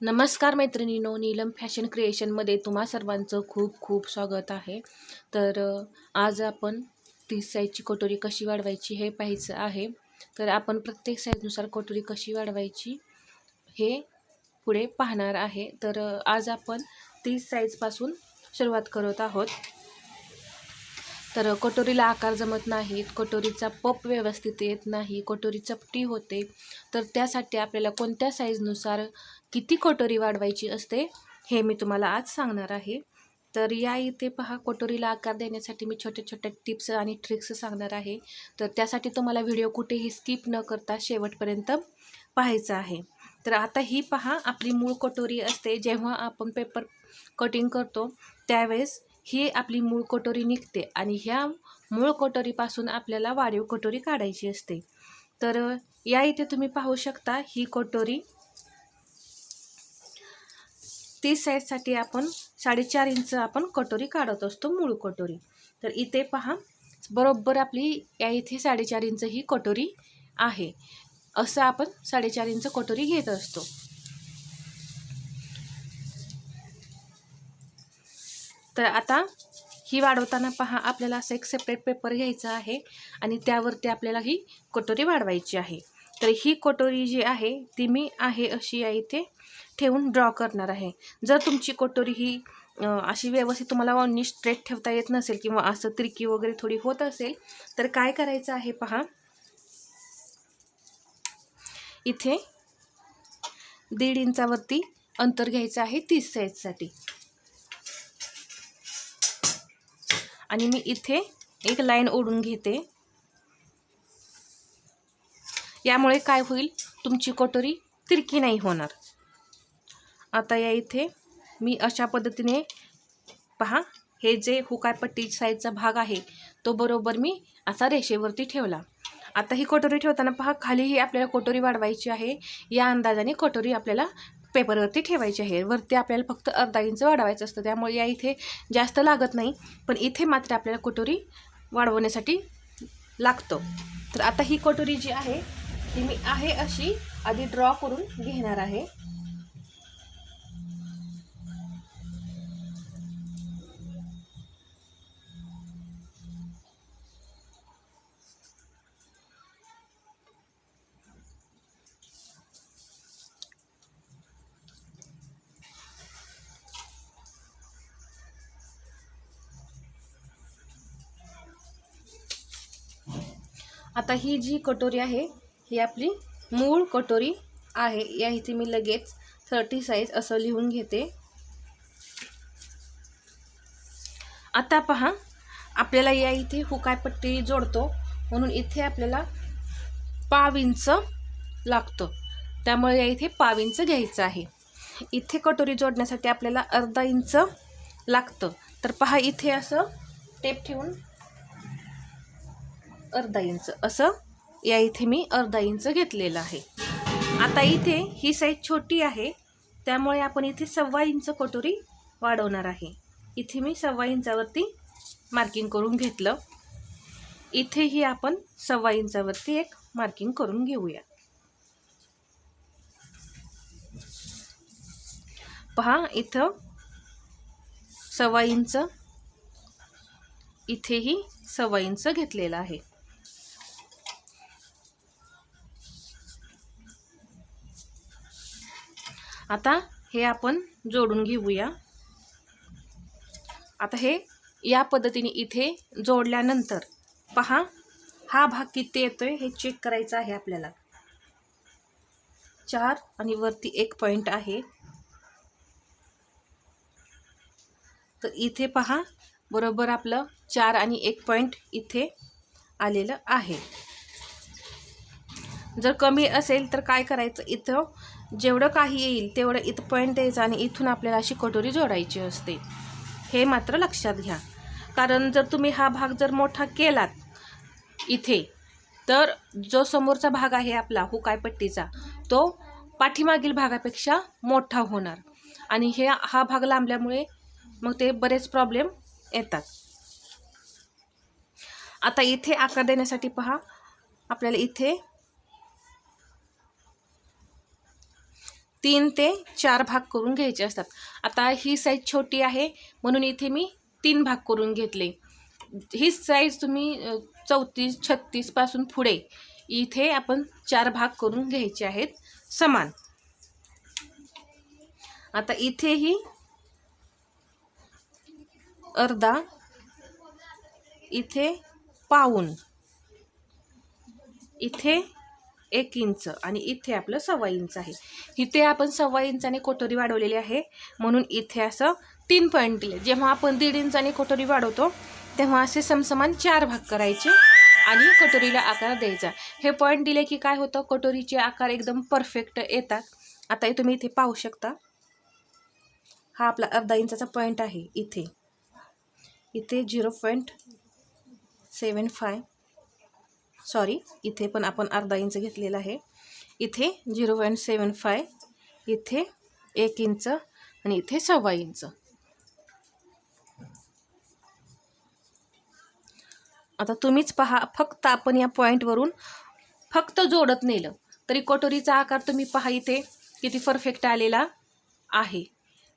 नमस्कार मैत्रिणीनो नीलम फॅशन क्रिएशनमध्ये तुम्हा सर्वांचं खूप खूप स्वागत आहे. तर आज आपण तीस साईजची कटोरी कशी वाढवायची हे पाहायचं आहे. तर आपण प्रत्येक साईजनुसार कटोरी कशी वाढवायची हे पुढे पाहणार आहे. तर आज आपण तीस साईजपासून सुरुवात करत आहोत. तर कटोरीला आकार जमत नाहीत कटोरीचा पप व्यवस्थित येत नाही कटोरी चपटी होते. तर त्यासाठी आपल्याला कोणत्या साईजनुसार किती कटोरी वाढवायची असते हे मी तुम्हाला आज सांगणार आहे. तर या इथे पहा कटोरीला आकार देण्यासाठी मी छोट्या छोट्या टिप्स आणि ट्रिक्स सांगणार आहे. तर त्यासाठी तुम्हाला व्हिडिओ कुठेही स्किप न करता शेवटपर्यंत पाहायचा आहे. तर आता ही पहा आपली मूळ कटोरी असते. जेव्हा आपण पेपर कटिंग करतो त्यावेळेस ही आपली मूळ कटोरी निघते आणि ह्या मूळ कटोरीपासून आपल्याला वाढीव कटोरी काढायची असते. तर या इथे तुम्ही पाहू शकता ही कटोरी तीस साईजसाठी आपण साडेचार इंच आपण कटोरी काढत असतो मूळ कटोरी. तर इथे पहा बरोबर आपली या इथे साडेचार इंच ही कटोरी आहे. असं आपण साडेचार इंच कटोरी घेत असतो. तर आता ही वाढवताना पहा आपल्याला असं एक सेपरेट पेपर घ्यायचा आहे आणि त्यावरती आपल्याला ही कटोरी वाढवायची आहे. तर ही कटोरी जी आहे ती मी आहे अशी या इथे ठेवून ड्रॉ करणार आहे. जर तुमची कटोरी ही अशी व्यवस्थित तुम्हाला वॉनी स्ट्रेट ठेवता येत नसेल किंवा असं तिरकी वगैरे थोडी होत असेल तर काय करायचं आहे पहा. इथे दीड इंचावरती अंतर घ्यायचं आहे तीस साईजसाठी आणि मी इथे एक लाईन ओढून घेते. यामुळे काय होईल? तुमची कटोरी तिरकी नाही होणार. आता या इथे मी अशा पद्धतीने पहा हे जे हुकायपट्टी साईजचा भाग आहे तो बरोबर मी असा रेषेवरती ठेवला. आता ही कटोरी ठेवताना पहा खालीही आपल्याला कटोरी वाढवायची आहे या अंदाजाने कटोरी आपल्याला पेपरवरती ठेवायची आहे. वरती आपल्याला फक्त अर्धा इंच वाढवायचं असतं त्यामुळे या इथे जास्त लागत नाही पण इथे मात्र आपल्याला कटोरी वाढवण्यासाठी लागतं. तर आता ही कटोरी जी आहे ती मी आहे अशी आधी ड्रॉ करून घेणार आहे. आता ही जी कटोरी आहे ही आपली मूळ कटोरी आहे. या इथे मी लगेच थर्टी साईज असं लिहून घेते. आता पहा आपल्याला या इथे हुकायपट्टी जोडतो. म्हणून इथे आपल्याला पाव इंच लागतं. त्यामुळे या इथे पाव इंच घ्यायचं आहे. इथे कटोरी जोडण्यासाठी आपल्याला अर्धा इंच लागतं. तर पहा इथे असं टेप ठेवून अर्धा इंच. असं या इथे मी अर्धा इंच घेतलेलं आहे. आता इथे ही साईज छोटी आहे. त्यामुळे आपण इथे सव्वा इंच कटोरी वाढवणार आहे. इथे मी सव्वा इंचावरती मार्किंग करून घेतलं. इथेही आपण सव्वा इंचावरती एक मार्किंग करून घेऊया. पहा इथं सव्वा इंच इथेही सव्वा इंच घेतलेलं आहे. आता हे आपण जोडून घेऊया. आता हे या पद्धतीने इथे जोडल्यानंतर पहा हा भाग किती येतोय हे चेक करायचं आहे आपल्याला. चार आणि वरती एक पॉईंट आहे. तर इथे पहा बरोबर आपलं चार आणि एक पॉईंट इथे आलेलं आहे. जर कमी असेल तर काय करायचं इथं? जेवढं काही येईल तेवढं इथं पॉईंट द्यायचं आणि इथून आपल्याला अशी कटोरी जोडायची असते. हे मात्र लक्षात घ्या. कारण जर तुम्ही हा भाग जर मोठा केलात इथे तर जो समोरचा भाग आहे आपला हुकायपट्टीचा तो पाठीमागील भागापेक्षा मोठा होणार. आणि हे हा भाग लांबल्यामुळे मग ते बरेच प्रॉब्लेम येतात. आता इथे आकार देण्यासाठी पहा. आपल्याला इथे तीन ते चार भाग करून घ्यायचे असतात. आता ही साईज छोटी आहे म्हणून इथे मी तीन भाग करून घेतले. ही साईज तुम्ही चौतीस छत्तीसपासून पुढे इथे आपण चार भाग करून घ्यायचे आहेत समान. आता इथेही अर्धा इथे पाऊन. इथे एक इंच आणि इथे आपलं सव्वा इंच आहे. इथे आपण सव्वा इंचाने कोटोरी वाढवलेली आहे. म्हणून इथे असं तीन पॉईंट दिले. जेव्हा आपण दीड इंचाने कोटोरी वाढवतो तेव्हा असे समसमान चार भाग करायचे आणि कटोरीला आकार द्यायचा. हे पॉईंट दिले की काय होतं? कटोरीचे आकार एकदम परफेक्ट येतात. आता तुम्ही इथे पाहू शकता. हा आपला अर्धा इंचाचा पॉईंट आहे इथे. इथे zero point seven five sorry इथे पण आपण अर्धा इंच घेतलेला आहे. इथे झिरो पॉईंट सेवन फाय इथे एक इंच आणि इथे सव्वा इंच. आता तुम्हीच पहा फक्त आपण या पॉईंटवरून फक्त जोडत नेलं. तरी कटोरीचा आकार तुम्ही पहा इथे किती परफेक्ट आलेला आहे.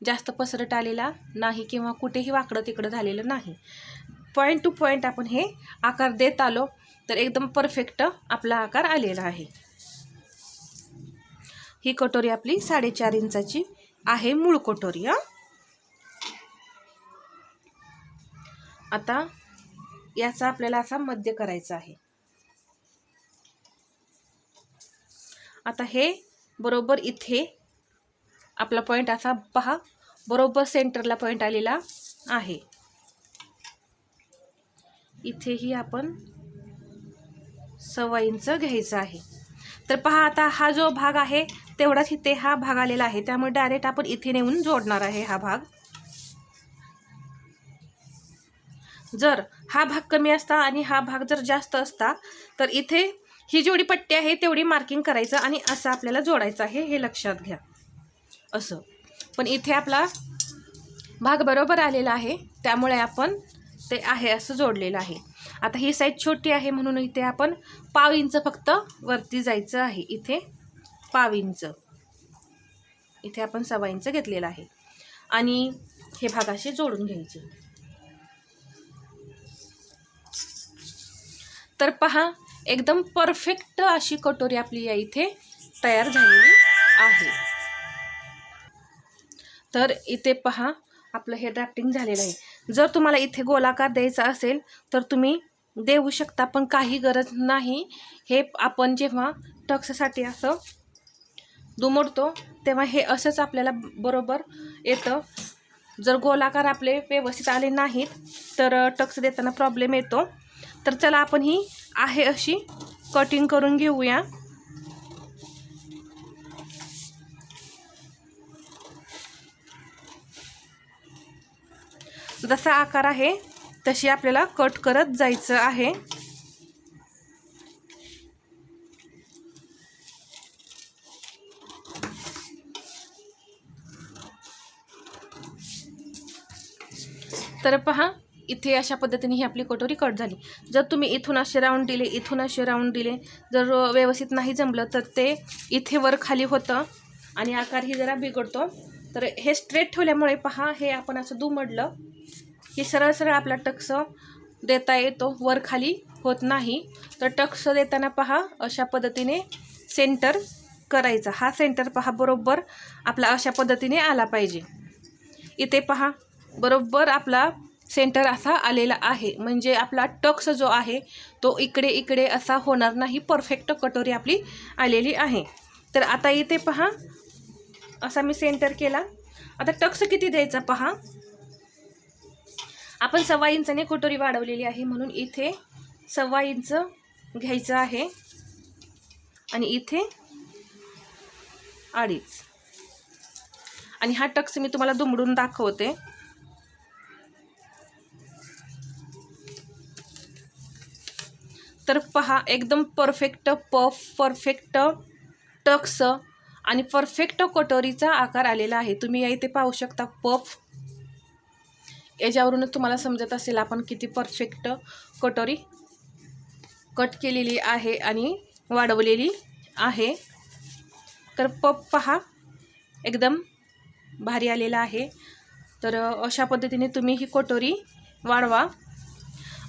जास्त पसरट आलेला नाही किंवा कुठेही वाकडं तिकडं झालेलं नाही. पॉईंट टू पॉईंट आपण हे आकार देत आलो. तर एकदम परफेक्ट आपला आकार आलेला आहे. ही कटोरी आपली साडेचार इंचाची आहे मूळ कटोरी हां. आता याचा आपल्याला असा मध्य करायचा आहे. आता हे बरोबर इथे आपला पॉईंट असा पहा बरोबर सेंटरला पॉईंट आलेला आहे. इथेही आपण सव्वा इंच घ्यायचं आहे. तर पहा आता हा जो भाग आहे तेवढाच इथे हा भाग आलेला आहे. त्यामुळे डायरेक्ट आपण इथे नेऊन जोडणार आहे हा भाग. जर हा भाग कमी असता आणि हा भाग जर जास्त असता तर इथे ही जेवढी पट्टी आहे तेवढी मार्किंग करायचं आणि असं आपल्याला जोडायचं आहे हे लक्षात घ्या. असं. पण इथे आपला भाग बरोबर आलेला आहे त्यामुळे आपण ते आहे असं जोडलेलं आहे. आता ही साईज छोटी आहे म्हणून इथे आपण पाव इंच फक्त वरती जायचं आहे. इथे पाव इंच. इथे आपण सवा इंच घेतलेला आहे. आणि हे भागाशी जोडून घ्यायचे. तर पहा एकदम परफेक्ट अशी कटोरी आपली या इथे तयार झालेली आहे. तर इथे पहा आपलं हे ड्राफ्टिंग झालेलं आहे. जर तुम्हाला इथे गोलाकार द्यायचा असेल तर तुम्ही देऊ शकता पण काही गरज नाही. हे आपण जेव्हा टक्ससाठी असं दुमडतो तेव्हा हे असंच आपल्याला बरोबर येतं. जर गोलाकार आपले व्यवस्थित आले नाहीत तर टक्स देताना प्रॉब्लेम येतो. तर चला आपण ही आहे अशी कटिंग करून घेऊया. जसा आकार आहे तशी आपल्याला कट करत जायचं आहे. तर पहा इथे अशा पद्धतीने ही आपली कटोरी कट झाली. जर तुम्ही इथून असे राऊंड दिले इथून असे राऊंड दिले जर व्यवस्थित नाही जमलं तर ते इथे वर खाली होतं आणि आकारही जरा बिघडतो. तर हे स्ट्रेट ठेवल्यामुळे पहा हे आपण असं दुमडलं. की सरळ सरळ आपला टक्स देता येतो. वर खाली होत नाही. तर टक्स देताना पहा अशा पद्धतीने सेंटर करायचा. हा सेंटर पहा बरोबर आपला अशा पद्धतीने आला पाहिजे. इथे पहा बरोबर आपला सेंटर असा आलेला आहे. म्हणजे आपला टक्स जो आहे तो इकडे इकडे असा होणार नाही. परफेक्ट कटोरी आपली आलेली आहे. तर आता इथे पहा असा मी सेंटर केला. आता टक्स किती द्यायचा पहा? आपण सव्वा इंचाने कटोरी वाढवलेली आहे म्हणून इथे सव्वा इंच घ्यायचं आहे. आणि इथे अडीच. आणि हा टक्स मी तुम्हाला दुमडून दाखवते. तर पहा एकदम परफेक्ट पफ परफेक्ट टक्स आणि परफेक्ट कटोरीचा आकार आलेला आहे. तुम्ही या इथे पाहू शकता पफ याच्यावरूनच तुम्हाला समजत असेल आपण किती परफेक्ट कटोरी कट केलेली आहे आणि वाढवलेली आहे. तर पप पहा एकदम भारी आलेला आहे. तर अशा पद्धतीने तुम्ही ही कटोरी वाढवा.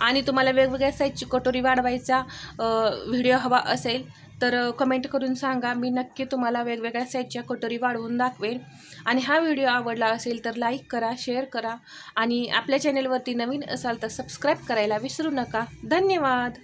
आणि तुम्हाला वेगवेगळ्या साईजची कटोरी वाढवायचा व्हिडिओ हवा असेल तर कमेंट करून सांगा. मी नक्की तुम्हाला वेगवेगळ्या साईजच्या कटोरी वाढवून दाखवेल आणि हा व्हिडिओ आवडला असेल तर लाईक करा शेअर करा. आणि आपल्या चॅनेलवरती नवीन असाल तर सबस्क्राईब करायला विसरू नका. धन्यवाद!